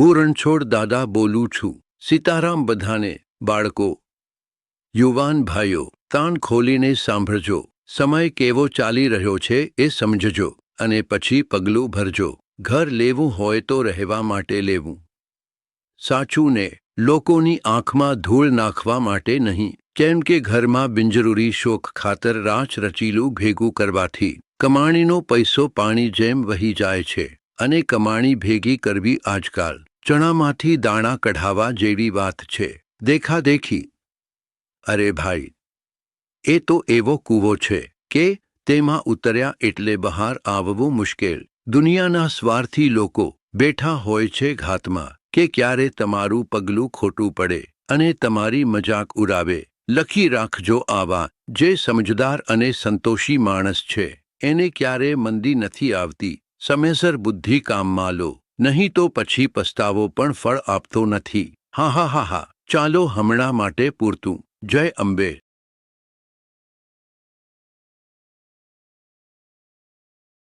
હું રણછોડ દાદા બોલું છું. સીતારામ બધાને, બાળકો. યુવાન ભાઈઓ તાન ખોલીને સાંભળજો. સમય કેવો ચાલી રહ્યો છે એ સમજજો અને પછી પગલું ભરજો. ઘર લેવું હોય તો રહેવા માટે લેવું. સાચું ને, લોકોની આંખમાં ધૂળ નાખવા માટે નહીં. કેમ કે ઘરમાં બિનજરૂરી શોખ ખાતર રાચ રચીલું ભેગું કરવાથી કમાણીનો પૈસો પાણી જેમ વહી જાય છે. અને કમાણી ભેગી કરવી આજકાલ. ચણામાંથી દાણા કઢાવા જેવી વાત છે. દેખાદેખી અરે ભાઈ. એ તો એવો કૂવો છે કે તેમાં ઉતર્યા એટલે બહાર આવવું મુશ્કેલ. દુનિયાના સ્વાર્થી લોકો બેઠા હોય છે ઘાતમાં કે ક્યારે તમારું પગલું ખોટું પડે અને તમારી મજાક ઉડાવે. લખી રાખજો આવા જે સમજદાર અને સંતોષી માણસ છે. એને ક્યારે મંદી નથી આવતી. સમયસર બુદ્ધિ કામમાં લો. નહીં તો પછી પસ્તાવો પણ ફળ આપતો નથી. હા હા હા હા. ચાલો હમણાં માટે પૂરતું. જય અંબે.